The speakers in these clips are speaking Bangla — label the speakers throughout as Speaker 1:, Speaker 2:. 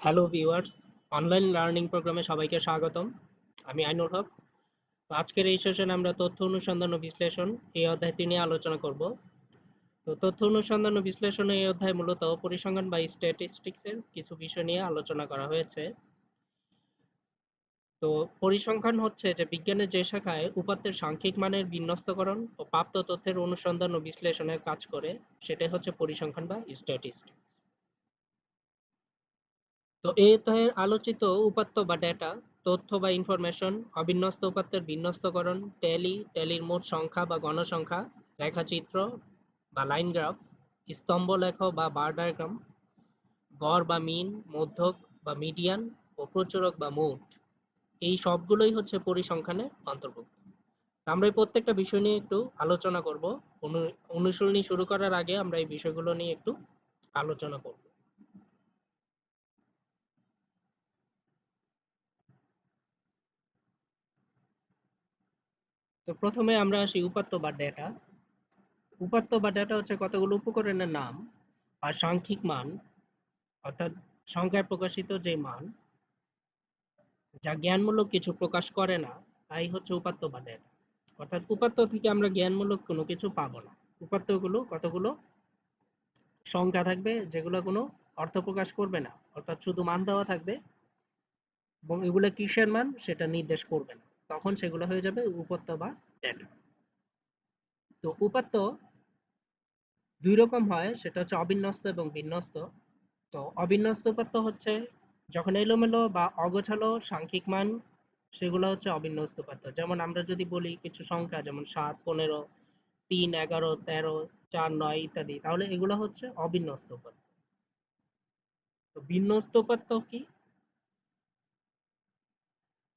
Speaker 1: হ্যালো ভিউয়ার্স অনলাইন লার্নিং প্রোগ্রামে সবাইকে স্বাগতম। আমি আইনুল হক। আজকের এই সেশনে আমরা তথ্য অনুসন্ধান ও বিশ্লেষণ এই অধ্যায়টি নিয়ে আলোচনা করব। তো তথ্য অনুসন্ধান ও বিশ্লেষণ এই অধ্যায় মূলত পরিসংখ্যান বা স্ট্যাটিস্টিক্সের কিছু বিষয় নিয়ে আলোচনা করা হয়েছে। তো পরিসংখ্যান হচ্ছে যে বিজ্ঞানের যে শাখায় উপাত্তের সাংখ্যিক মানের বিন্যস্তকরণ ও প্রাপ্ত তথ্যের অনুসন্ধান ও বিশ্লেষণের কাজ করে, সেটাই হচ্ছে পরিসংখ্যান বা স্ট্যাটিস্টিক্স তো এ অধ্যায়ের আলোচিত উপাত্ত বা ডেটা তথ্য বা ইনফরমেশন অবিন্যস্ত উপাত্তের বিন্যস্তকরণ ট্যালি ট্যালির মোট সংখ্যা বা গণসংখ্যা, রেখাচিত্র বা লাইন গ্রাফ স্তম্ভ লেখ বা বার ডায়াগ্রাম গড় বা মিন মধ্যক বা মিডিয়ান ও প্রচুরক বা মোট। এই সবগুলোই হচ্ছে পরিসংখ্যানের অন্তর্ভুক্ত। আমরা এই প্রত্যেকটা বিষয় নিয়ে একটু আলোচনা করব। অনুশীলনী শুরু করার আগে আমরা এই বিষয়গুলো নিয়ে একটু আলোচনা করব। তো প্রথমে আমরা আসি উপাত্ত বা ডেটা উপাত্ত বা ডেটা হচ্ছে কতগুলো উপকরণের নাম আর সাংখ্যিক মান, অর্থাৎ সংখ্যায় প্রকাশিত যে মান, যা জ্ঞানমূলক কিছু প্রকাশ করে না, তাই হচ্ছে উপাত্ত বা ডেটা অর্থাৎ উপাত্ত থেকে আমরা জ্ঞানমূলক কোনো কিছু পাবো না। উপাত্তগুলো কতগুলো? সংখ্যা থাকবে যেগুলো কোনো অর্থ প্রকাশ করবে না, অর্থাৎ শুধু মান দেওয়া থাকবে এবং এগুলো কিসের মান? সেটা নির্দেশ করবে না। তখন সেগুলো হয়ে যাবে উপাত্ত বা ডেটা তো উপাত্ত দুই রকম হয়, সেটা হচ্ছে অবিন্যস্ত এবং বিন্যস্ত। তো অবিন্যস্ত উপাত্ত হচ্ছে যখন এলোমেলো বা অগোছালো সাংখ্যিক মান, সেগুলো হচ্ছে অবিন্যস্ত উপাত্ত। যেমন আমরা যদি বলি কিছু সংখ্যা, যেমন সাত, পনেরো, তিন, এগারো, তেরো, চার, নয় ইত্যাদি, তাহলে এগুলো হচ্ছে অবিন্যস্ত উপাত্ত। তো বিন্যস্ত উপাত্ত কি?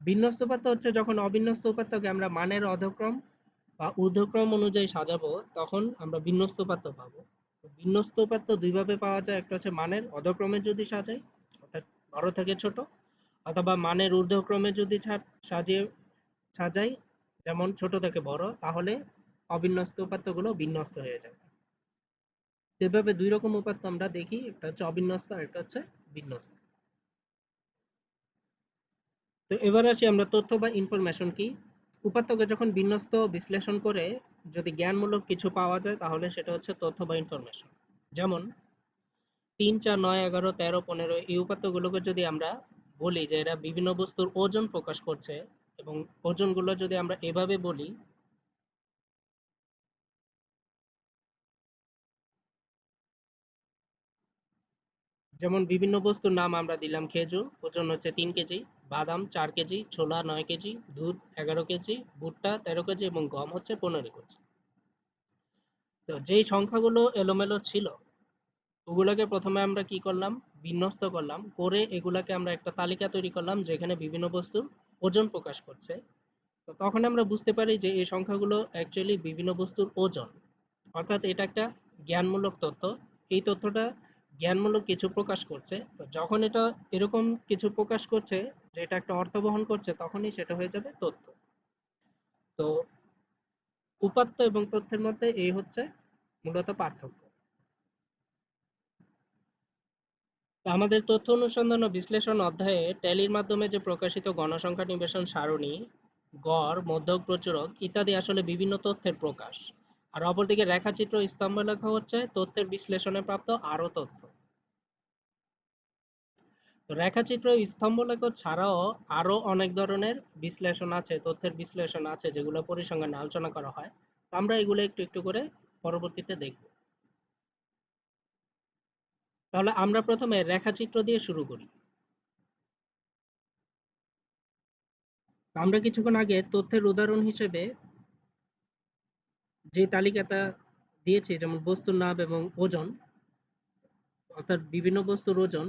Speaker 1: বিন্যস্ত উপাত্ত হচ্ছে যখন অবিন্যস্ত উপাত্তকে আমরা মানের অধক্রম বা ঊর্ধ্বক্রম অনুযায়ী সাজাবো, তখন আমরা বিন্যস্ত উপাত্ত পাবো। বিন্যস্ত উপাত্ত দুইভাবে পাওয়া যায়, একটা হচ্ছে মানের অধক্রমে যদি সাজাই, অর্থাৎ বড় থেকে ছোট, অথবা মানের ঊর্ধ্বক্রমে যদি সাজিয়ে সাজাই, যেমন ছোট থেকে বড়, তাহলে অবিন্যস্ত উপাত্তগুলো বিন্যস্ত হয়ে যাবে এভাবে দুই রকম উপাত্ত আমরা দেখি, একটা হচ্ছে অবিন্যস্ত আর একটা হচ্ছে বিন্যস্ত। তো এবার আসি আমরা তথ্য বা ইনফরমেশন কি? উপাত্তকে যখন বিন্যস্ত বিশ্লেষণ করে যদি জ্ঞানমূলক কিছু পাওয়া যায়, তাহলে সেটা হচ্ছে তথ্য বা ইনফরমেশন যেমন, তিন, চার, নয়, এগারো, তেরো, পনেরো, এই উপাত্তগুলোকে যদি আমরা বলি যে এরা বিভিন্ন বস্তুর ওজন প্রকাশ করছে এবং ওজনগুলো যদি আমরা এভাবে বলি, যেমন বিভিন্ন বস্তুর নাম আমরা দিলাম খেজুর, ওজন হচ্ছে তিন কেজি। বাদাম চার কেজি, ছোলা নয় কেজি, দুধ এগারো কেজি, ভুট্টা তেরো কেজি এবং গম হচ্ছে পনেরো কেজি। তো যেই সংখ্যাগুলো এলোমেলো ছিল, ওগুলোকে প্রথমে আমরা কি করলাম? বিন্যস্ত করলাম, করে এগুলাকে আমরা একটা তালিকা তৈরি করলাম যেখানে বিভিন্ন বস্তুর ওজন প্রকাশ করছে। তো তখন আমরা বুঝতে পারি যে এই সংখ্যাগুলো অ্যাকচুয়ালি বিভিন্ন বস্তুর ওজন। অর্থাৎ এটা একটা জ্ঞানমূলক তথ্য এই তথ্যটা জ্ঞানমূলক কিছু প্রকাশ করছে, তো যখন এটা এরকম কিছু প্রকাশ করছে, যে এটা একটা অর্থ বহন করছে, তখনই সেটা হয়ে যাবে তথ্য। তো উপাত্ত এবং তথ্যের মধ্যে এই হচ্ছে মূলত পার্থক্য। আমাদের তথ্য অনুসন্ধান ও বিশ্লেষণ অধ্যায়ে ট্যালির মাধ্যমে যে প্রকাশিত গণসংখ্যা নিবেশন সারণী, গড়, মধ্যক প্রচুরক ইত্যাদি আসলে বিভিন্ন তথ্যের প্রকাশ। আর অপরদিকে রেখাচিত্র স্তম্ভ লেখা হচ্ছে তথ্যের বিশ্লেষণে প্রাপ্ত আরও তথ্য। রেখাচিত্র স্তম্ভ লেখ ছাড়াও আরও অনেক ধরনের বিশ্লেষণ আছে, তথ্যের বিশ্লেষণ আছে যেগুলো পরিসংখ্যানে আলোচনা করা হয়। আমরা এগুলো একটু একটু করে পরবর্তীতে দেখব। তাহলে আমরা প্রথমে রেখাচিত্র দিয়ে শুরু করি। আমরা কিছুক্ষণ আগে তথ্যের উদাহরণ হিসেবে যে তালিকাটা দিয়েছি, যেমন বস্তুর নাম এবং ওজন, অর্থাৎ বিভিন্ন বস্তুর ওজন,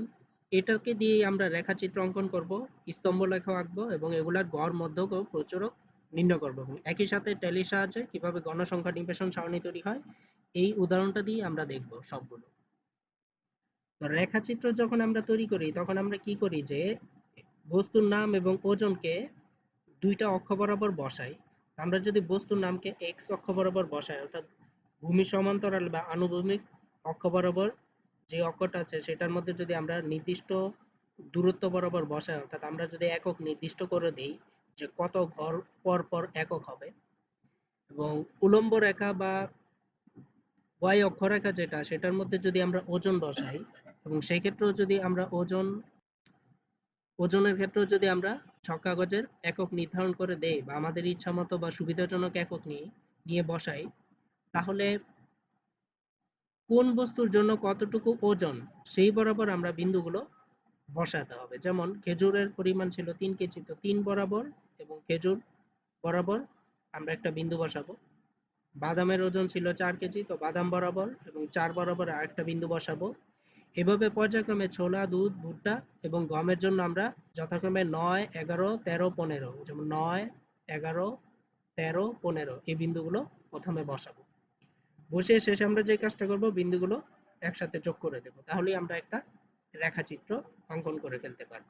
Speaker 1: এটাকে দিয়ে আমরা রেখাচিত্র অঙ্কন করব, স্তম্ভ লেখা আঁকবো এবং এগুলার গড়, মধ্যক ও প্রচুরক নির্ণয় করব। এবং একই সাথে ট্যালির সাহায্যে কীভাবে গণসংখ্যা নিবেশন সারণী তৈরি হয়, এই উদাহরণটা দিয়ে আমরা দেখব সবগুলো। তো রেখাচিত্র যখন আমরা তৈরি করি, তখন আমরা কি করি যে বস্তুর নাম এবং ওজনকে দুইটা অক্ষ বরাবর বসাই আমরা যদি বস্তুর নামকে এক্স অক্ষ বরাবর বসাই, অর্থাৎ ভূমি সমান্তরাল বা আনুভূমিক অক্ষ বরাবর যে অক্ষটা আছে, সেটার মধ্যে যদি আমরা নির্দিষ্ট দূরত্ব বরাবর বসাই, অর্থাৎ আমরা যদি একক নির্দিষ্ট করে দিই যে কত ঘর পর পর একক হবে, এবং উলম্ব রেখা বা ওয়াই অক্ষরেখা যেটা, সেটার মধ্যে যদি আমরা ওজন বসাই, এবং সেই ক্ষেত্রেও যদি আমরা ওজন ওজনের ক্ষেত্রেও যদি আমরা ছক কাগজের একক নির্ধারণ করে দেই বা আমাদের ইচ্ছা মতো বা সুবিধাজনক একক নিয়ে নিয়ে বসাই, তাহলে কোন বস্তুর জন্য কতটুকু ওজন, সেই বরাবর আমরা বিন্দুগুলো বসাতে হবে। যেমন খেজুরের পরিমাণ ছিল তিন কেজি, তো তিন বরাবর এবং খেজুর বরাবর আমরা একটা বিন্দু বসাবো। বাদামের ওজন ছিল চার কেজি, তো বাদাম বরাবর এবং চার বরাবর আরেকটা বিন্দু বসাবো। এভাবে পর্যায়ক্রমে ছোলা, দুধ, ভুট্টা এবং গমের জন্য আমরা যথাক্রমে নয়, এগারো, তেরো, পনেরো, যেমন নয়, এগারো, তেরো, পনেরো এই বিন্দুগুলো প্রথমে বসাবো। বসিয়ে শেষে আমরা যে কাজটা করব, বিন্দুগুলো একসাথে যোগ করে দেব। তাহলেই আমরা একটা রেখাচিত্র অঙ্কন করে ফেলতে পারব।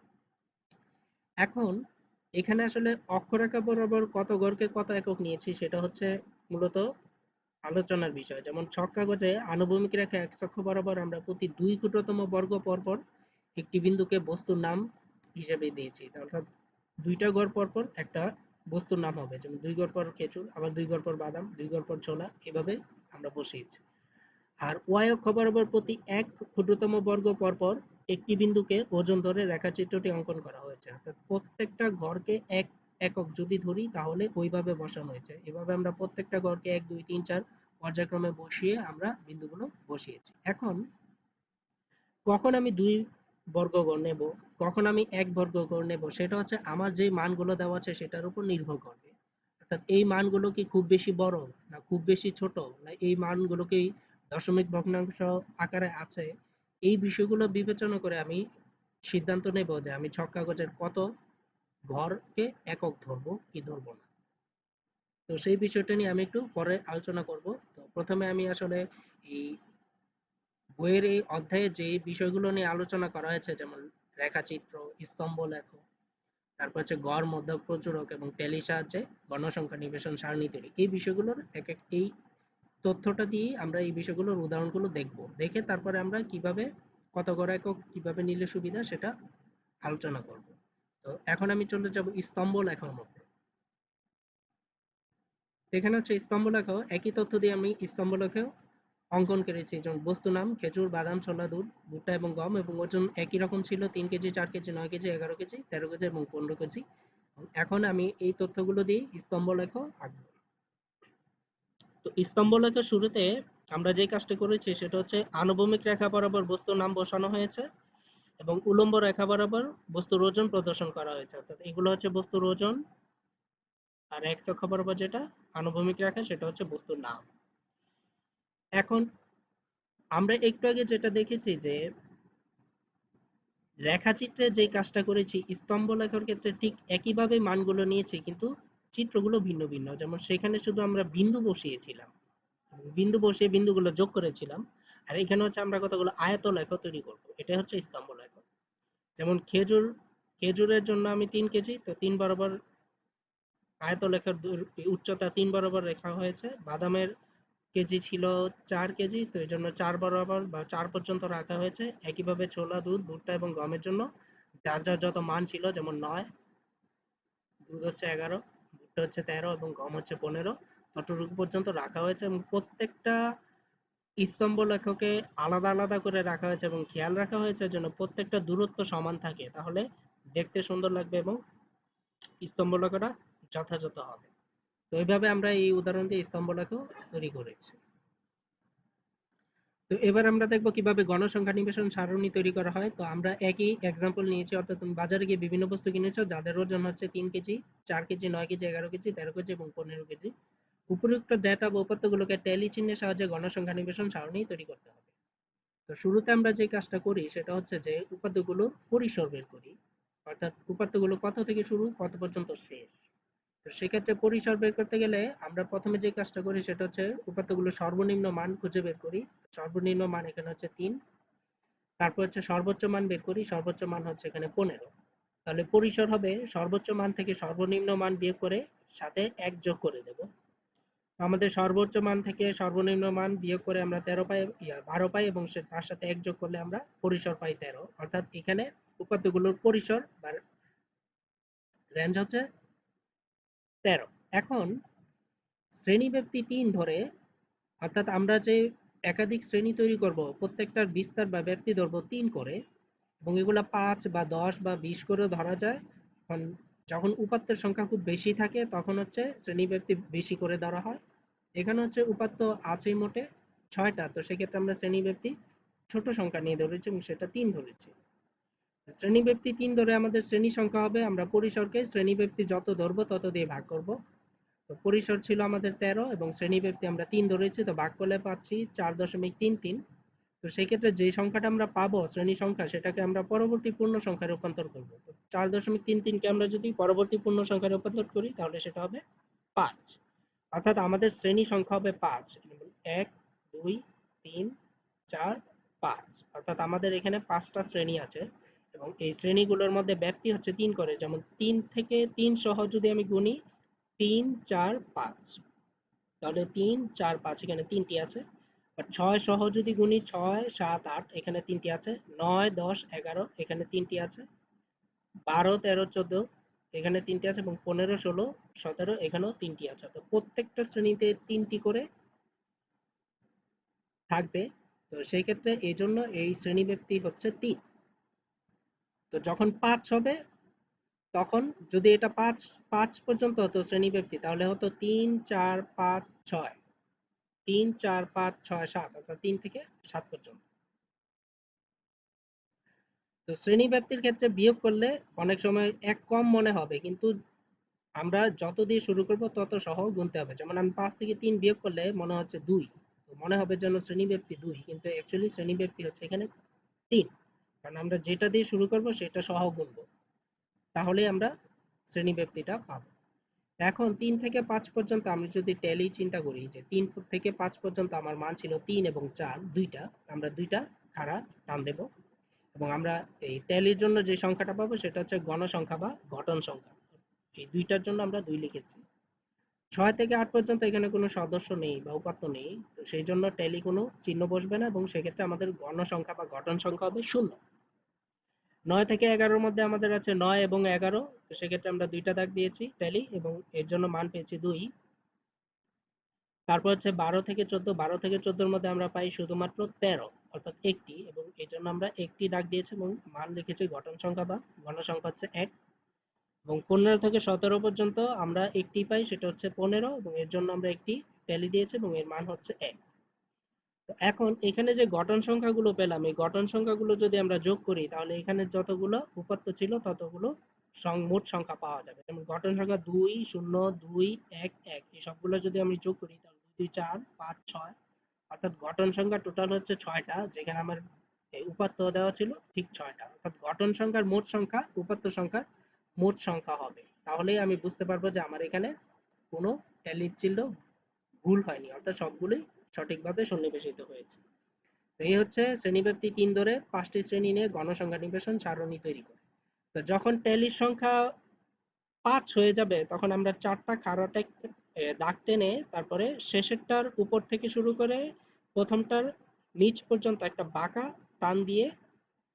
Speaker 1: এখন এখানে আসলে অক্ষরেখা বরাবর কত গড়কে কত একক নিয়েছি সেটা হচ্ছে মূলত আলোচনার বিষয়। যেমন ছক কাগজে আনুভূমিক রেখা এক অক্ষ বরাবর আমরা প্রতি দুই ক্ষুদ্রতম বর্গ পরপর একটি বিন্দুকে বস্তুর নাম হিসেবে দিয়েছি। অর্থাৎ দুইটা গড় পরপর একটা বস্তুর নাম হবে। যেমন দুই গড় পর খেজুর, আবার দুই গড় পর বাদাম, দুই গড় পর ছোলা, এভাবে আমরা বসিয়েছি। আর ওয়াই অক্ষ বরাবর প্রতি এক ক্ষুদ্রতম বর্গ পরপর একটি বিন্দুকে ওজন ধরে রেখাচিত্রটি অঙ্কন করা হয়েছে। অর্থাৎ প্রত্যেকটা ঘরকে এক একক যদি ধরি, তাহলে ওইভাবে বসানো হয়েছে। এভাবে আমরা প্রত্যেকটা গড়কে এক, দুই, তিন, চার পর্যায়ক্রমে বসিয়ে আমরা বিন্দুগুলো বসিয়েছি। এখন, কখন আমি দুই বর্গগড় নেব, কখন আমি এক বর্গগড় নেব, সেটা হচ্ছে আমার যে মানগুলো দেওয়া আছে সেটার উপর নির্ভর করবে। অর্থাৎ এই মানগুলো কি খুব বেশি বড় না খুব বেশি ছোট? না এই মানগুলো কি দশমিক ভগ্নাংশ আকারে আছে? এই বিষয়গুলো বিবেচনা করে আমি সিদ্ধান্ত নেব যে আমি ছক কাগজের কত ঘরকে একক ধরবো কি ধরবো না? তো সেই বিষয়টা নিয়ে আমি একটু পরে আলোচনা করব। তো প্রথমে আমি আসলে এই বইয়ের এই অধ্যায়ে যে বিষয়গুলো নিয়ে আলোচনা করা হয়েছে, যেমন রেখাচিত্র, স্তম্ভ লেখ তারপর হচ্ছে গড়, মধ্যক, প্রচুরক এবং টেলি সাহায্যে গণসংখ্যা, নিবেশন সারণী তৈরি এই বিষয়গুলোর এক এক এই তথ্যটা দিয়ে আমরা এই বিষয়গুলোর উদাহরণগুলো দেখব। দেখে তারপরে আমরা কীভাবে কত গড় একক কীভাবে নিলে সুবিধা সেটা আলোচনা করব। তো এখন আমি চলে যাব স্তম্ভ লেখার মধ্যে। এখানে হচ্ছে স্তম্ভ লেখাও একই তথ্য দিয়ে আমি স্তম্ভ লেখাও অঙ্কন করেছি। যেমন বস্তু নাম, খেজুর, বাদাম, ছোলা, দুধ, ভুট্টা এবং গম এবং ওজন একই রকম ছিল, তিন কেজি, চার কেজি, নয় কেজি, এগারো কেজি, তেরো কেজি এবং পনেরো কেজি। এখন আমি এই তথ্যগুলো দিয়ে স্তম্ভ লেখা আঁকবো। তো স্তম্ভ লেখার শুরুতে আমরা যে কাজটা করেছি সেটা হচ্ছে আনুভূমিক রেখা বরাবর বস্তুর নাম বসানো হয়েছে। এবং উলম্ব রেখা বরাবর বস্তুর ওজন প্রদর্শন করা হয়েছে। অর্থাৎ এগুলো হচ্ছে বস্তুর ওজন আর এক্স অক্ষ বরাবর যেটা আনুভূমিক রেখা, সেটা হচ্ছে বস্তুর নাম। এখন আমরা একটু আগে যেটা দেখেছি যে রেখাচিত্রে যে কাজটা করেছি, স্তম্ভ লেখার ক্ষেত্রে ঠিক একইভাবে মানগুলো নিয়েছি, কিন্তু চিত্রগুলো ভিন্ন ভিন্ন। যেমন সেখানে শুধু আমরা বিন্দু বসিয়েছিলাম, বিন্দু বসিয়ে বিন্দুগুলো যোগ করেছিলাম, আর এখানে হচ্ছে আমরা কতগুলো আয়ত লেখা তৈরি করব এটা হচ্ছে স্তম্ভ লেখ। যেমন খেজুর, খেজুরের জন্য আমি তিন কেজি, তো তিন বরাবর আয়ত লেখার উচ্চতা তিন বরাবর রেখা হয়েছে। বাদামের কেজি ছিল চার কেজি, তো এই জন্য চার বরাবর বা চার পর্যন্ত রাখা হয়েছে। একইভাবে ছোলা, দুধ, ভুট্টা এবং গমের জন্য যার যার যত মান ছিল, যেমন নয়, দুধ হচ্ছে এগারো, ভুট্টা হচ্ছে তেরো এবং গম হচ্ছে পনেরো, ততটুকু পর্যন্ত রাখা হয়েছে এবং প্রত্যেকটা স্তম্ভ লেখকে আলাদা আলাদা করে রাখা হয়েছে এবং খেয়াল রাখা হয়েছে যেন প্রত্যেকটা দূরত্ব সমান থাকে। তাহলে দেখতে সুন্দর লাগবে এবং স্তম্ভ লেখাটা যথাযথ হবে। তো এইভাবে আমরা এই উদাহরণ দিয়ে স্তম্ভ লেখা তৈরি করেছি। তো এবার আমরা দেখব কীভাবে গণসংখ্যা নিবেশন সারণী তৈরি করা হয়। তো আমরা একই এক্সাম্পল নিয়েছি, অর্থাৎ তুমি বাজারে গিয়ে বিভিন্ন বস্তু কিনেছো, যাদের ওজন হচ্ছে তিন কেজি, চার কেজি, নয় কেজি, এগারো কেজি, তেরো কেজি এবং পনেরো কেজি। উপরোক্ত ডেটা বা উপাত্তগুলোকে ট্যালি চিহ্নের সাহায্যে গণসংখ্যা নিবেশন সারণী তৈরি করতে হবে। তো শুরুতে আমরা যে কাজটা করি সেটা হচ্ছে যে উপাত্তগুলোর পরিসর বের করি। অর্থাৎ উপাত্তগুলো কত থেকে শুরু, কত পর্যন্ত শেষ? তো সেক্ষেত্রে পরিসর বের করতে গেলে আমরা প্রথমে যে কাজটা করি সেটা হচ্ছে উপাত্তগুলো সর্বনিম্ন মান খুঁজে বের করি। সর্বনিম্ন মান এখানে হচ্ছে তিন। তারপর হচ্ছে সর্বোচ্চ মান বের করি, সর্বোচ্চ মান হচ্ছে এখানে পনেরো। তাহলে পরিসর হবে সর্বোচ্চ মান থেকে সর্বনিম্ন মান বিয়োগ করে সাথে এক যোগ করে দেব। আমাদের সর্বোচ্চ মান থেকে সর্বনিম্ন মান বিয়োগ করে আমরা তেরো পাই বারো পাই এবং তার সাথে এক যোগ করলে আমরা পরিসর পাই তেরো। অর্থাৎ এখানে উপাত্তগুলোর পরিসর বা রেঞ্জ হচ্ছে তেরো। এখন শ্রেণীব্যাপ্তি তিন ধরে, অর্থাৎ আমরা যে একাধিক শ্রেণি তৈরি করব, প্রত্যেকটার বিস্তার বা ব্যাপ্তি ধরবো তিন করে এবং এগুলো পাঁচ বা দশ বা বিশ করে ধরা যায়। এখন যখন উপাত্তের সংখ্যা খুব বেশি থাকে, তখন হচ্ছে শ্রেণীব্যাপ্তি বেশি করে ধরা হয়। এখানে হচ্ছে উপাত্ত আছে মোটে ছয়টা, তো সেক্ষেত্রে আমরা শ্রেণীব্যাপ্তি ছোট সংখ্যা নিয়ে ধরেছি এবং সেটা তিন ধরেছি। শ্রেণীব্যাপ্তি তিন ধরে আমাদের শ্রেণি সংখ্যা হবে, আমরা পরিসরকে শ্রেণীব্যাপ্তি যত ধরবো তত দিয়ে ভাগ করব। তো পরিসর ছিল আমাদের তেরো এবং শ্রেণীব্যাপ্তি আমরা তিন ধরেছি, তো ভাগ করলে পাচ্ছি চার দশমিক তিন তিন। তো সেই ক্ষেত্রে যে সংখ্যাটা আমরা পাবো, শ্রেণি সংখ্যা, সেটাকে আমরা পরবর্তী পূর্ণ সংখ্যায় রূপান্তর করব। তো চার দশমিক তিন তিনকে আমরা যদি পরবর্তী পূর্ণ সংখ্যায় রূপান্তর করি, তাহলে সেটা হবে পাঁচ। অর্থাৎ আমাদের শ্রেণি সংখ্যা হবে পাঁচ। এক, দুই, তিন, চার, পাঁচ। অর্থাৎ আমাদের এখানে পাঁচটা শ্রেণি আছে এবং এই শ্রেণীগুলোর মধ্যে ব্যাপ্তি হচ্ছে তিন করে। যেমন তিন থেকে তিন সহ যদি আমি গুনি, তিন, চার, পাঁচ। তাহলে তিন, চার, পাঁচ, এখানে তিনটি আছে। ছয় সহ যদি গুনি ছয়, সাত, আট, এখানে তিনটি আছে। নয়, দশ, এগারো, এখানে তিনটি আছে। বারো, তেরো, চোদ্দ, এখানে তিনটি আছে এবং পনেরো, ষোলো, সতেরো, এখানেও তিনটি আছে। তো প্রত্যেকটা শ্রেণীতে তিনটি করে থাকবে। তো সেই ক্ষেত্রে এই জন্য এই শ্রেণি ব্যক্তি হচ্ছে তিন। তো যখন পাঁচ হবে, তখন যদি এটা পাঁচ পাঁচ পর্যন্ত হতো শ্রেণি ব্যক্তি, তাহলে হতো তিন, চার, পাঁচ, ছয়। তিন, চার, পাঁচ, ছয়, সাত, অর্থাৎ তিন থেকে সাত পর্যন্ত। তো শ্রেণি ব্যাপ্তির ক্ষেত্রে বিয়োগ করলে অনেক সময় এক কম মনে হবে, কিন্তু আমরা যত দিয়ে শুরু করব তত সহ গুনতে হবে। যেমন আমি পাঁচ থেকে তিন বিয়োগ করলে মনে হচ্ছে দুই মনে হবে যেন শ্রেণি ব্যক্তি দুই, কিন্তু অ্যাকচুয়ালি শ্রেণি ব্যক্তি হচ্ছে এখানে তিন। কারণ আমরা যেটা দিয়ে শুরু করব সেটা সহ গুনবো তাহলে আমরা শ্রেণি ব্যক্তিটা পাবো। এখন তিন থেকে পাঁচ পর্যন্ত আমি যদি ট্যালি চিন্তা করি যে তিন থেকে পাঁচ পর্যন্ত আমার মান ছিল তিন এবং চার, দুইটা, আমরা দুইটা খাড়া টান দেব। এবং আমরা এই ট্যালির জন্য যে সংখ্যাটা পাবো সেটা হচ্ছে গণসংখ্যা বা ঘটন সংখ্যা। এই দুইটার জন্য আমরা দুই লিখেছি। ছয় থেকে আট পর্যন্ত এখানে কোনো সদস্য নেই বা উপাত্ত নেই। তো সেই জন্য ট্যালি কোনো চিহ্ন বসবে না এবং সেক্ষেত্রে আমাদের গণসংখ্যা বা ঘটন সংখ্যা হবে শূন্য। নয় থেকে এগারোর মধ্যে আমাদের আছে নয় এবং এগারো। তো সেক্ষেত্রে আমরা দুইটা দাগ দিয়েছি ট্যালি এবং এর জন্য মান পেয়েছি দুই। তারপর হচ্ছে বারো থেকে চোদ্দ, বারো থেকে চোদ্দোর মধ্যে আমরা পাই শুধুমাত্র তেরো, অর্থাৎ একটি, এবং এই জন্য আমরা একটি দাগ দিয়েছি এবং মান লিখেছি গঠন সংখ্যা বা গণসংখ্যা হচ্ছে এক। এবং পনেরো থেকে সতেরো পর্যন্ত আমরা একটি পাই, সেটা হচ্ছে পনেরো, এবং এর জন্য আমরা একটি ট্যালি দিয়েছি, এবং এর মান হচ্ছে এক। এখন এখানে যে গঠন সংখ্যাগুলো পেলাম, এই গঠন সংখ্যাগুলো যদি আমরা যোগ করি, তাহলে এখানে যতগুলো উপাত্ত ছিল, ততগুলো মোট সংখ্যা পাওয়া যাবে। যেমন গঠন সংখ্যা দুই, শূন্য, দুই, এক এক, এই সবগুলো যদি আমি যোগ করি, তাহলে দুই চার, পাঁচ, ছয়, অর্থাৎ গঠন সংখ্যা টোটাল হচ্ছে ছয়টা, যেখানে আমার উপাত্ত দেওয়া ছিল ঠিক ছয়টা। অর্থাৎ গঠন সংখ্যার মোট সংখ্যা উপাত্ত সংখ্যার মোট সংখ্যা হবে। তাহলেই আমি বুঝতে পারব যে আমার এখানে কোনো ট্যালির চিহ্ন ভুল হয়নি। অর্থাৎ সবগুলোই সঠিকভাবে সন্নিবেশিত হয়েছে। এই হচ্ছে শ্রেণীব্যাপ্তি তিন ধরে পাঁচটি শ্রেণি নিয়ে গণসংখ্যা নিবেশন সারণী তৈরি করে। তো যখন ট্যালির সংখ্যা পাঁচ হয়ে যাবে, তখন আমরা চারটা খাড়াটা দাগ টেনে তারপরে শেষেরটার উপর থেকে শুরু করে প্রথমটার নিচ পর্যন্ত একটা বাঁকা টান দিয়ে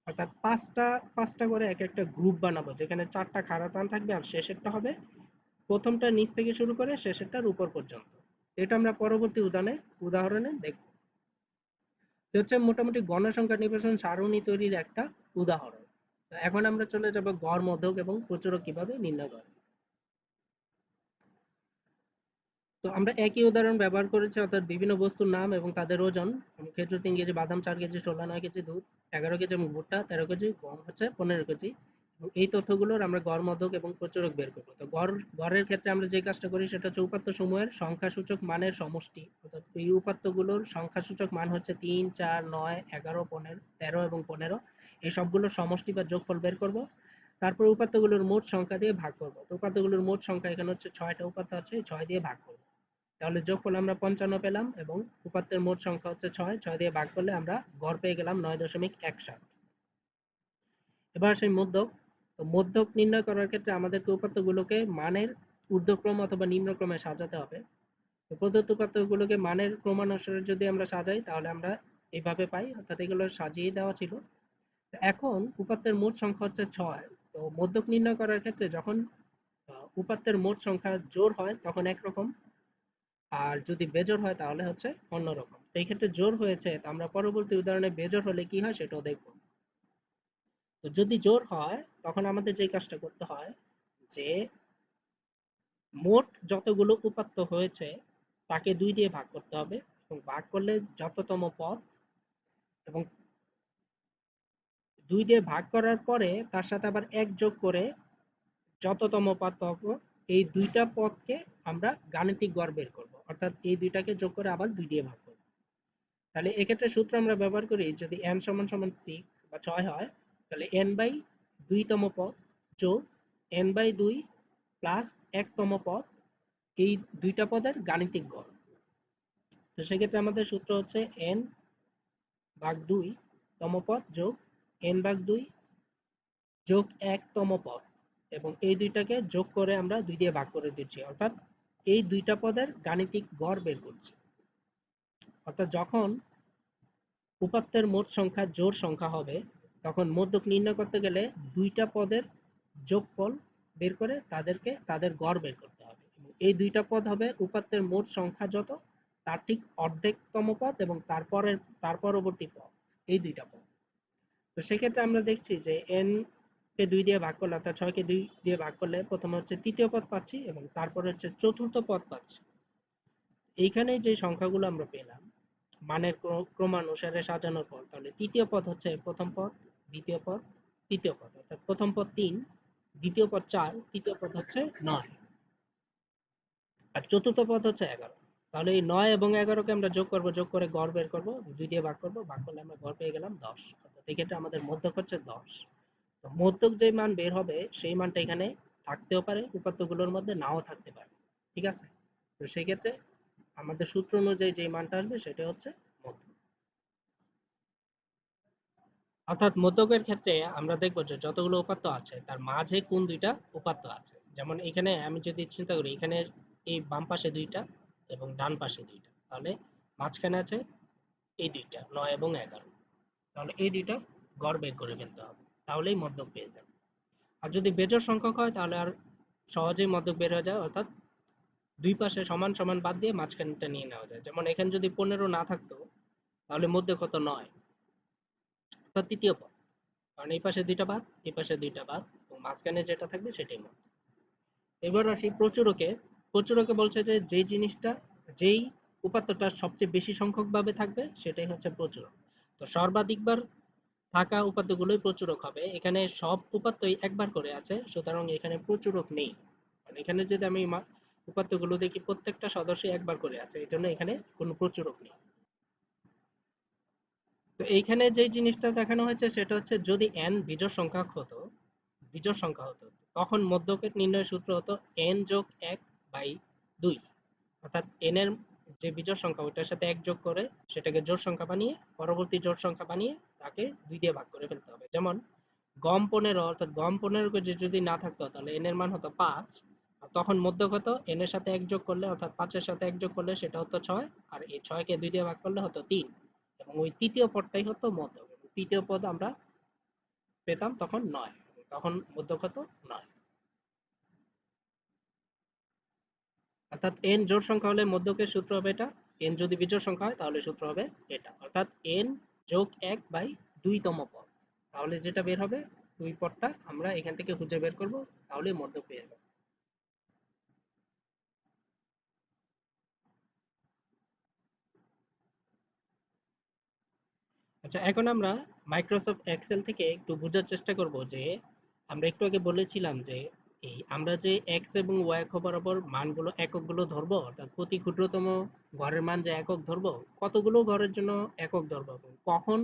Speaker 1: অর্থাৎ পাঁচটা পাঁচটা করে এক একটা গ্রুপ বানাবো, যেখানে চারটা খাড়া টান থাকবে আর শেষেরটা হবে। প্রথমটা নিচ থেকে শুরু করে শেষেরটার উপর পর্যন্ত। এটা আমরা পরবর্তী উদাহরণে উদাহরণে দেখব। হচ্ছে মোটামুটি গণসংখ্যা নিবেশন সারণী তৈরির একটা উদাহরণ। এখন আমরা চলে যাব গড়, মধ্যক এবং প্রচুরক কীভাবে নির্ণয় করে তো আমরা একই উদাহরণ ব্যবহার করেছি, অর্থাৎ বিভিন্ন বস্তুর নাম এবং তাদের ওজন। খেজুর তিন কেজি, বাদাম চার কেজি ষোলো নয় কেজি, দুধ এগারো কেজি এবং ভুট্টা তেরো কেজি, গম হচ্ছে পনেরো কেজি। এই তথ্যগুলোর আমরা গড়, মধ্যক এবং প্রচুরক বের করব। তো গড়, গড়ের ক্ষেত্রে আমরা যে কাজটা করি সেটা হচ্ছে উপাত্ত সমূহের সংখ্যাসূচক মানের সমষ্টি। অর্থাৎ এই উপাত্তগুলোর সংখ্যাসূচক মান হচ্ছে তিন, চার, নয়, এগারো, পনেরো, তেরো এবং পনেরো। এই সবগুলোর সমষ্টি বা যোগফল বের করব। তারপর উপাত্তগুলোর মোট সংখ্যা দিয়ে ভাগ করব। তো উপাত্তগুলোর মোট সংখ্যা এখানে হচ্ছে ছয়টা উপাত্ত আছে ছয় দিয়ে ভাগ করব। তাহলে যোগফল আমরা পঞ্চান্ন পেলাম এবং উপাত্তের মোট সংখ্যা হচ্ছে ছয় ছয় দিয়ে ভাগ করলে আমরা গড় পেয়ে গেলাম নয় দশমিক এক সাত। এবার সেই মধ্যক তো মধ্যক নির্ণয় করার ক্ষেত্রে আমাদেরকে উপাত্তগুলোকে মানের ঊর্ধ্বক্রম অথবা নিম্নক্রমে সাজাতে হবে। তো প্রদত্ত উপাত্তগুলোকে মানের ক্রমানুসারে যদি আমরা সাজাই, তাহলে আমরা এইভাবে পাই, অর্থাৎ এগুলো সাজিয়ে দেওয়া ছিল। এখন উপাত্তের মোট সংখ্যা হচ্ছে ছয়। তো মধ্যক নির্ণয় করার ক্ষেত্রে যখন উপাত্তের মোট সংখ্যা জোর হয়, তখন একরকম। আর যদি বেজোর হয়, তাহলে হচ্ছে অন্যরকম। তো এই ক্ষেত্রে জোর হয়েছে, তো আমরা পরবর্তী উদাহরণে বেজোর হলে কি হয়, সেটাও দেখব। তো যদি জোড় হয়, তখন আমাদের যে কাজটা করতে হয় যে, মোট যতগুলো উপাত্ত হয়েছে, তাকে দুই দিয়ে ভাগ করতে হবে এবং ভাগ করলে যততম পদ এবং দুই দিয়ে ভাগ করার পরে তার সাথে আবার এক যোগ করে যততম পদ পাবো, এই দুইটা পদকে আমরা গাণিতিক গড় বের করব। অর্থাৎ এই দুইটাকে যোগ করে আবার দুই দিয়ে ভাগ করব। তাহলে এক্ষেত্রে সূত্র আমরা ব্যবহার করি, যদি n সমান সমান সিক্স বা ছয় হয় তাহলে n বাই দুইতম পদ যোগ n বাই দুই প্লাস একতম পদ, এই দুইটা পদের গাণিতিক গড়। তো সেক্ষেত্রে আমাদের সূত্র হচ্ছে n ভাগ দুই তম পদ যোগ n ভাগ দুই যোগ একতম পদ এবং এই দুইটাকে যোগ করে আমরা দুই দিয়ে ভাগ করে দিচ্ছি। অর্থাৎ এই দুইটা পদের গাণিতিক গড় বের করছি। অর্থাৎ যখন উপাত্তের মোট সংখ্যা জোড় সংখ্যা হবে তখন মধ্যক নির্ণয় করতে গেলে দুইটা পদের যোগফল বের করে তাদেরকে, তাদের গড় বের করতে হবে। এই দুইটা পদ হবে উপাত্তের মোট সংখ্যা যত, তার ঠিক অর্ধেকতম পদ এবং তারপরের তার পরবর্তী পদ, এই দুইটা পদ। তো সেক্ষেত্রে আমরা দেখছি যে এন কে দুই দিয়ে ভাগ করলে অর্থাৎ ছয়কে দুই দিয়ে ভাগ করলে প্রথমে হচ্ছে তৃতীয় পদ পাচ্ছি এবং তারপরে হচ্ছে চতুর্থ পদ পাচ্ছি। এইখানে যে সংখ্যাগুলো আমরা পেলাম, মানের ক্র- ক্রমানুসারে সাজানোর পর, তাহলে তৃতীয় পদ হচ্ছে প্রথম পদ দ্বিতীয় পদ, তৃতীয় পদ, অর্থাৎ প্রথম পদ তিন, দ্বিতীয় পদ চার, তৃতীয় পদ হচ্ছে নয়। আর চতুর্থ পদ হচ্ছে এগারো। তাহলে এই নয় এবং এগারোকে আমরা যোগ করব, যোগ করে গড় বের করব, দুই দিয়ে ভাগ করব, ভাগ করলে আমরা গড় পেয়ে গেলাম দশ। অর্থাৎ এক্ষেত্রে আমাদের মধ্যক হচ্ছে দশ। তো মধ্যক যে মান বের হবে, সেই মানটা এখানে থাকতেও পারে, উপাত্তগুলোর মধ্যে নাও থাকতে পারে। ঠিক আছে? তো সেই ক্ষেত্রে আমাদের সূত্র অনুযায়ী যে মানটা আসবে, সেটা হচ্ছে মধ্যক অর্থাৎ মধ্যকের ক্ষেত্রে আমরা দেখব যে যতগুলো উপাত্ত আছে, তার মাঝে কোন দুইটা উপাত্ত আছে। যেমন এখানে আমি যদি চিন্তা করি, এখানে এই বাম পাশে দুইটা এবং ডান পাশে দুইটা। তাহলে মাঝখানে আছে এই দুইটা, নয় এবং এগারো। তাহলে এই দুইটা গড় বের করে ফেলতে হবে। তাহলেই মধ্যক পেয়ে যাবে। আর যদি বেজোড় সংখ্যক হয়, তাহলে আর সহজেই মধ্যক বের হয়ে যায়, অর্থাৎ দুই পাশে সমান সমান বাদ দিয়ে মাঝখানটা নিয়ে নেওয়া যায়। যেমন এখানে যদি পনেরো না থাকতো, তাহলে মধ্যে কত? নয়। অর্থাৎ তৃতীয় পদ। কারণ এই পাশে দুইটা বাদ, এই পাশে দুইটা বাদ, এবং মাঝখানে যেটা থাকবে সেটাই মধ্যক এবার আসি প্রচুরকে। প্রচুরকে বলছে যে, যেই জিনিসটা, যেই উপাত্তটা সবচেয়ে বেশি সংখ্যক ভাবে থাকবে, সেটাই হচ্ছে প্রচুরক। তো সর্বাধিকবার থাকা উপাত্তগুলোই প্রচুরক হবে। এখানে সব উপাত্তই একবার করে আছে, সুতরাং এখানে প্রচুরক নেই। কারণ এখানে যদি আমি উপাত্তগুলো দেখি, প্রত্যেকটা সদস্যই একবার করে আছে এই জন্য এখানে কোনো প্রচুরক নেই। তো এইখানে যে জিনিসটা দেখানো হয়েছে সেটা হচ্ছে যদি n বিজোড় সংখ্যা হতো, বিজোড় সংখ্যা হতো, তখন মধ্যকের নির্ণয় সূত্র হতো n যোগ এক বাই দুই। অর্থাৎ n এর যে বিজোড় সংখ্যা ওটার সাথে এক যোগ করে সেটাকে জোড় সংখ্যা বানিয়ে, পরবর্তী জোড় সংখ্যা বানিয়ে তাকে দুই দিয়ে ভাগ করে ফেলতে হবে। যেমন গম পনেরো, অর্থাৎ গম পনেরো যে যদি না থাকতো, তাহলে n এর মান হতো পাঁচ। আর তখন মধ্যক হতো, n এর সাথে এক যোগ করলে, অর্থাৎ পাঁচের সাথে এক যোগ করলে সেটা হতো ছয়। আর এই ছয়কে দুই দিয়ে ভাগ করলে হতো তিন। এবং ওই তৃতীয় পদটাই হতো মধ্যক তৃতীয় পদ আমরা পেতাম তখন নয়, তখন মধ্যক হতো নয়। অর্থাৎ n জোড় সংখ্যা হলে মধ্যকের সূত্র হবে এটা, n যদি বিজোড় সংখ্যা হয় তাহলে সূত্র হবে এটা। অর্থাৎ n যোগ এক বাই দুইতম পদ। তাহলে যেটা বের হবে দুই পদটা আমরা এখান থেকে খুঁজে বের করব, তাহলে মধ্যক পেয়ে যাব। আচ্ছা এখন আমরা মাইক্রোসফট এক্সেল থেকে একটু বোঝার চেষ্টা করব যে আমরা একটু আগে বলেছিলাম যে এই আমরা যে এক্স এবং ওয়াই অক্ষ বরাবর মানগুলো, এককগুলো ধরবো, অর্থাৎ প্রতি ক্ষুদ্রতম ঘরের মান যে একক ধরবো, কতগুলো ঘরের জন্য একক ধরবো কখন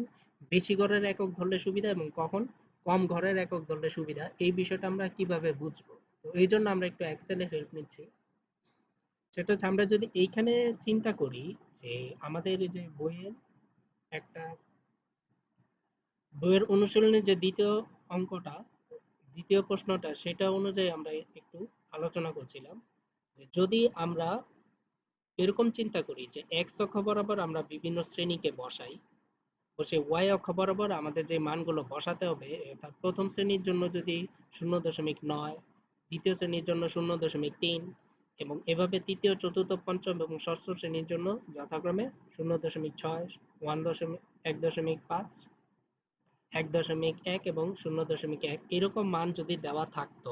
Speaker 1: বেশি ঘরের একক ধরলে সুবিধা এবং কখন কম ঘরের একক ধরলে সুবিধা, এই বিষয়টা আমরা কীভাবে বুঝব? তো এই জন্য আমরা একটু এক্সেলের হেল্প নিচ্ছি। সেটা হচ্ছে আমরা যদি এইখানে চিন্তা করি যে আমাদের যে বইয়ের একটা বইয়ের অনুশীলনের যে দ্বিতীয় অঙ্কটা, দ্বিতীয় প্রশ্নটা, সেটা অনুযায়ী আমরা একটু আলোচনা করছিলাম যে যদি আমরা এরকম চিন্তা করি যে এক্স অক্ষ বরাবর আমরা বিভিন্ন শ্রেণীকে বসাই বসে ওয়াই অক্ষ বরাবর আমাদের যে মানগুলো বসাতে হবে অর্থাৎ প্রথম শ্রেণির জন্য যদি শূন্য দশমিক নয়, দ্বিতীয় শ্রেণির জন্য শূন্য দশমিক তিন এবং এভাবে তৃতীয়, চতুর্থ, পঞ্চম এবং ষষ্ঠ শ্রেণির জন্য যথাক্রমে শূন্য দশমিক ছয়, ওয়ান দশমিক, এক দশমিক পাঁচ এক দশমিক এক এবং শূন্য দশমিক এক এরকম মান যদি দেওয়া থাকতো,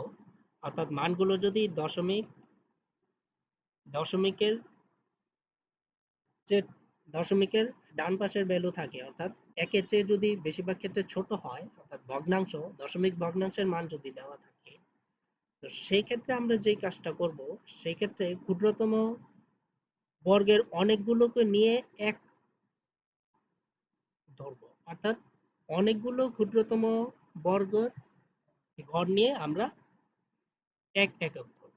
Speaker 1: অর্থাৎ মানগুলো যদি দশমিক, দশমিকের যে দশমিকের ডান পাশের ভ্যালু থাকে, অর্থাৎ একের চেয়ে যদি বেশিরভাগ ক্ষেত্রে ছোট হয়, অর্থাৎ ভগ্নাংশ, দশমিক ভগ্নাংশের মান যদি দেওয়া থাকে, তো সেই ক্ষেত্রে আমরা যে কাজটা করব সেই ক্ষেত্রে ক্ষুদ্রতম বর্গের অনেকগুলোকে নিয়ে এক ধরব, অর্থাৎ অনেকগুলো ক্ষুদ্রতম বর্গ ঘর নিয়ে আমরা এক একক ধরব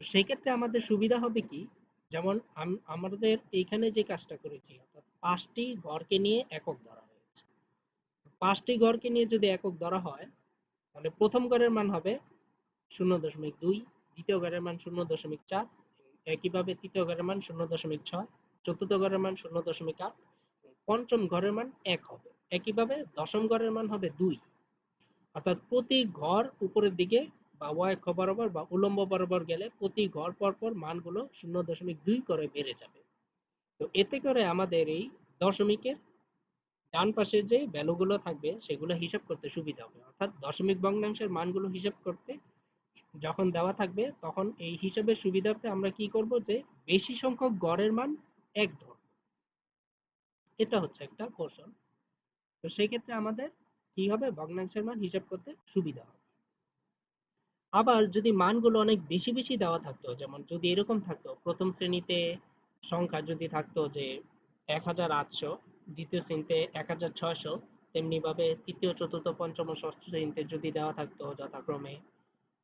Speaker 1: সেই ক্ষেত্রে আমাদের সুবিধা হবে কি? যেমন আমাদের এইখানে যে কাজটা করেছি, অর্থাৎ পাঁচটি ঘরকে নিয়ে একক ধরা হয়েছে। পাঁচটি ঘরকে নিয়ে যদি একক ধরা হয়, তাহলে প্রথম ঘরের মান হবে শূন্য দশমিক দুই, দ্বিতীয় ঘরের মান শূন্য দশমিক চার, একইভাবে তৃতীয় ঘরের মান শূন্য দশমিক ছয়, চতুর্থ ঘরের মান শূন্য দশমিক আট পঞ্চম ঘরের মান এক হবে। একইভাবে দশম ঘরের মান হবে দুই। অর্থাৎ প্রতি ঘর উপরের দিকে বা ওয়াই অক্ষ বরাবর বা উলম্ব বরাবর গেলে প্রতি ঘর পরপর মানগুলো শূন্য দশমিক দুই করে বেড়ে যাবে। তো এতে করে আমাদের এই দশমিকের ডান পাশে যে ভ্যালুগুলো থাকবে সেগুলো হিসাব করতে সুবিধা হবে। অর্থাৎ দশমিক ভগ্নাংশের মানগুলো হিসাব করতে যখন দেওয়া থাকবে তখন এই হিসাবের সুবিধার্থে আমরা কি করব যে বেশি সংখ্যক গড়ের মান এক ধরব এটা হচ্ছে একটা কৌশল। তো সেই ক্ষেত্রে আমাদের কি হবে? ভগ্নাংশের মান হিসাব করতে সুবিধা হবে। আবার যদি মানগুলো অনেক বেশি বেশি দেওয়া থাকতো, যেমন যদি এরকম থাকতো, প্রথম শ্রেণীতে সংখ্যা যদি থাকতো যে এক হাজার আটশো, দ্বিতীয় শ্রেণীতে এক হাজার ছয়শো তেমনি ভাবে তৃতীয়, চতুর্থ, পঞ্চম ও ষষ্ঠ শ্রেণীতে যদি দেওয়া থাকতো যথাক্রমে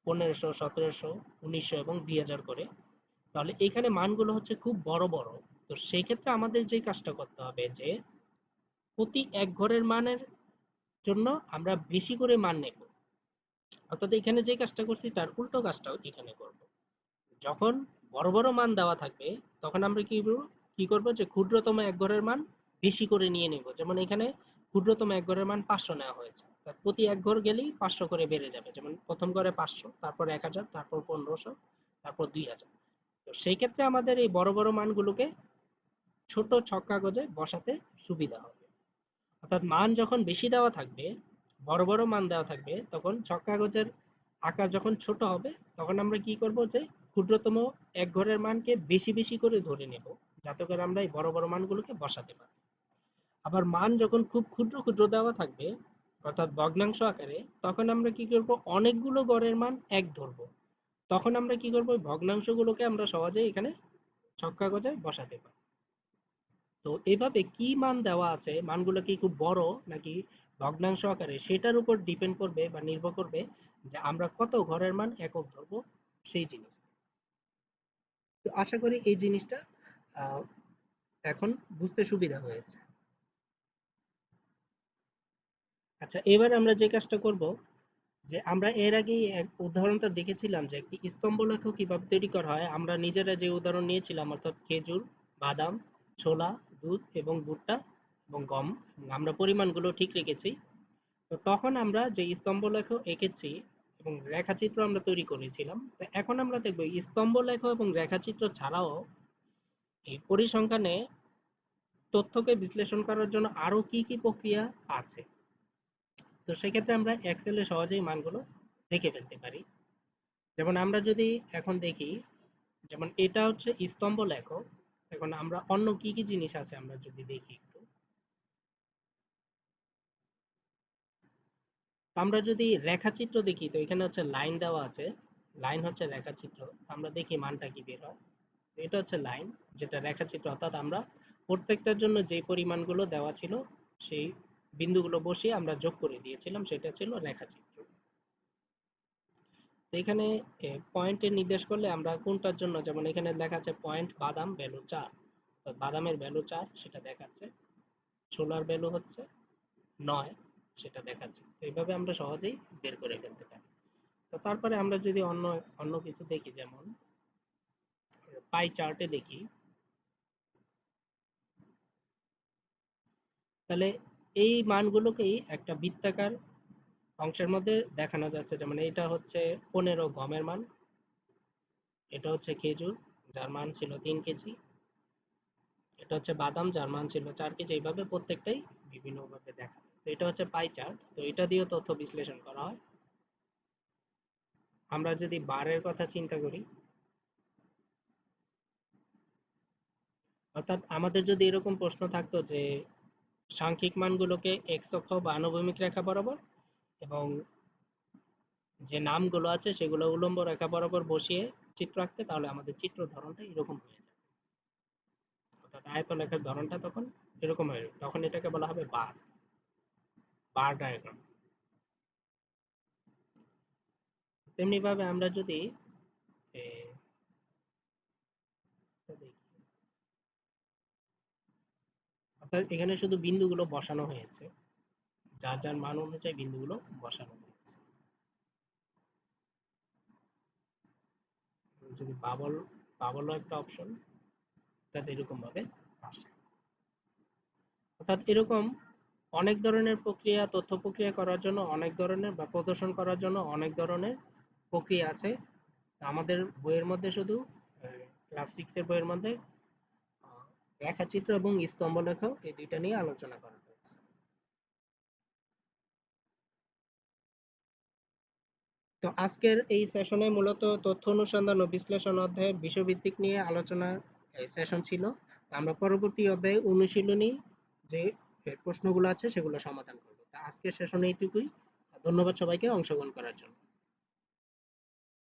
Speaker 1: পনেরোশো, সতেরোশো, উনিশশো এবং দুই হাজার করে, তাহলে এখানে মানগুলো হচ্ছে খুব বড় বড়। তো সেই ক্ষেত্রে আমাদের যে কাজটা করতে হবে যে, প্রতি এক ঘরের মানের জন্য আমরা বেশি করে মান নেব। অর্থাৎ এখানে যে কাজটা করছি, তার উল্টো কাজটাও এখানে করব। যখন বড় বড় মান দেওয়া থাকবে, তখন আমরা কি কি করব যে, ক্ষুদ্রতম এক ঘরের মান বেশি করে নিয়ে নেব। যেমন এখানে ক্ষুদ্রতম এক ঘরের মান পাঁচশো নেওয়া হয়েছে। প্রতি এক ঘর গেলেই পাঁচশো করে বেড়ে যাবে। যেমন প্রথম ঘরে পাঁচশো, তারপর এক হাজার, তারপর পনেরোশো, তারপর দুই হাজার। তো সেই ক্ষেত্রে আমাদের এই বড় বড় মানগুলোকে ছোট ছক কাগজে বসাতে সুবিধা হবে। অর্থাৎ মান যখন বেশি দেওয়া থাকবে, বড় বড় মান দেওয়া থাকবে, তখন ছক কাগজের আকার যখন ছোট হবে, তখন আমরা কি করব যে ক্ষুদ্রতম এক ঘরের মানকে বেশি বেশি করে ধরে নেব, যাতে করে আমরা এই বড় বড় মানগুলোকে বসাতে পারি। আবার মান যখন খুব ক্ষুদ্র ক্ষুদ্র দেওয়া থাকবে, অর্থাৎ ভগ্নাংশ আকারে, তখন আমরা কি করব? অনেকগুলো গড়ের মান এক ধরব। তখন আমরা কি করব? ভগ্নাংশগুলোকে আমরা সহজে এখানে ছক কাগজে বসাতে পারি। তো এভাবে কি মান দেওয়া আছে? মানগুলো কি খুব বড় নাকি ভগ্নাংশ আকারে? সেটার উপর ডিপেন্ড করবে বা নির্ভর করবে যে আমরা কত ঘরের মান একক ধরব সেই জিনিস। তো আশা করি এই জিনিসটা এখন বুঝতে সুবিধা হয়েছে। আচ্ছা এবার আমরা যে কাজটা করব, যে আমরা এর আগে এক উদাহরণটা দেখেছিলাম যে একটি স্তম্ভ লেখ কীভাবে তৈরি করা হয়। আমরা নিজেরা যে উদাহরণ নিয়েছিলাম, অর্থাৎ খেজুর, বাদাম, ছোলা দুধ এবং ভুট্টা এবং গম। আমরা পরিমাণগুলো ঠিক রেখেছি। তো তখন আমরা যে স্তম্ভ লেখ এঁকেছি এবং রেখাচিত্র আমরা তৈরি করেছিলাম, তো এখন আমরা দেখব স্তম্ভ লেখ এবং রেখাচিত্র ছাড়াও এই পরিসংখ্যানে তথ্যকে বিশ্লেষণ করার জন্য আরও কি কি প্রক্রিয়া আছে। তো সেক্ষেত্রে আমরা এক্সেলে সহজেই মানগুলো দেখে ফেলতে পারি। যেমন আমরা যদি এখন দেখি, যেমন এটা হচ্ছে স্তম্ভ লেখ এখন আমরা অন্য কি কি জিনিস আছে আমরা যদি দেখি একটু? আমরা যদি রেখাচিত্র দেখি, তো এখানে হচ্ছে লাইন দেওয়া আছে। লাইন হচ্ছে রেখাচিত্র। আমরা দেখি মানটা কি বের হয়? এটা হচ্ছে লাইন, যেটা রেখাচিত্র। অর্থাৎ আমরা প্রত্যেকটার জন্য যে পরিমাণগুলো দেওয়া ছিল, সেই বিন্দুগুলো বসিয়ে আমরা যোগ করে দিয়েছিলাম, সেটা ছিল রেখাচিত্র। তো এখানে পয়েন্টের নির্দেশ করলে আমরা কোনটার জন্য, যেমন এখানে লেখা আছে পয়েন্ট বাদাম ভ্যালু চার। বাদামের ভ্যালু চার, সেটা দেখাচ্ছে। ছোলার ভ্যালু হচ্ছে নয়, সেটা দেখাচ্ছে। এইভাবে আমরা সহজেই বের করে ফেলতে পারি। তো তারপরে আমরা যদি অন্য অন্য কিছু দেখি, যেমন পাই চার্টে দেখি। তাহলে এই মানগুলোকেই একটা বৃত্তাকার অংশের মধ্যে দেখানো যাচ্ছে যেমন এটা হচ্ছে পনেরো গমের মান। এটা হচ্ছে খেজুর, যার মান ছিল তিন কেজি। এটা হচ্ছে বাদাম, যার মান ছিল চার কেজি। এইভাবে প্রত্যেকটাই বিভিন্নভাবে দেখা। তো এটা হচ্ছে পাই চার্ট তো এটা দিয়েও তথ্য বিশ্লেষণ করা হয়। আমরা যদি বারের কথা চিন্তা করি, অর্থাৎ আমাদের যদি এরকম প্রশ্ন থাকতো যে সাংখ্যিক মানগুলোকে এক্স অক্ষ বা আনুভূমিক রেখা বরাবর এবং যে নামগুলো আছে সেগুলো উলম্ব রেখা বরাবর বসিয়ে চিত্র আঁকতে, তাহলে আমাদের চিত্র ধরনটা এরকম হয়ে যাবে। অর্থাৎ আয়তলেখার ধরনটা তখন এরকম হয়ে যাবে। তখন এটাকে বলা হবে বার বার ডায়াগ্রাম তেমনি ভাবে আমরা যদি অর্থাৎ এখানে শুধু বিন্দুগুলো বসানো হয়েছে। যার যার মান অনুযায়ী বিন্দুগুলো বসানো হয়েছে। যদি বাবল বাবলও একটা অপশন অর্থাৎ এরকম ভাবে আসে। অর্থাৎ এরকম অনেক ধরনের প্রক্রিয়া, তথ্য প্রক্রিয়া করার জন্য অনেক ধরনের বা প্রদর্শন করার জন্য অনেক ধরনের প্রক্রিয়া আছে। আমাদের বইয়ের মধ্যে শুধু ক্লাস সিক্সের বইয়ের মধ্যে রেখাচিত্র এবং স্তম্ভ লেখ এই দুইটা নিয়ে আলোচনা করা তো আজকের এই সেশনে মূলত তথ্য অনুসন্ধান ও বিশ্লেষণ অধ্যায়ের বিষয়ভিত্তিক নিয়ে আলোচনা সেশন ছিল। তো আমরা পরবর্তী অধ্যায়ে অনুশীলনী যে প্রশ্নগুলো আছে সেগুলো সমাধান করব। তা আজকের সেশনে এইটুকুই। ধন্যবাদ সবাইকে অংশগ্রহণ করার জন্য।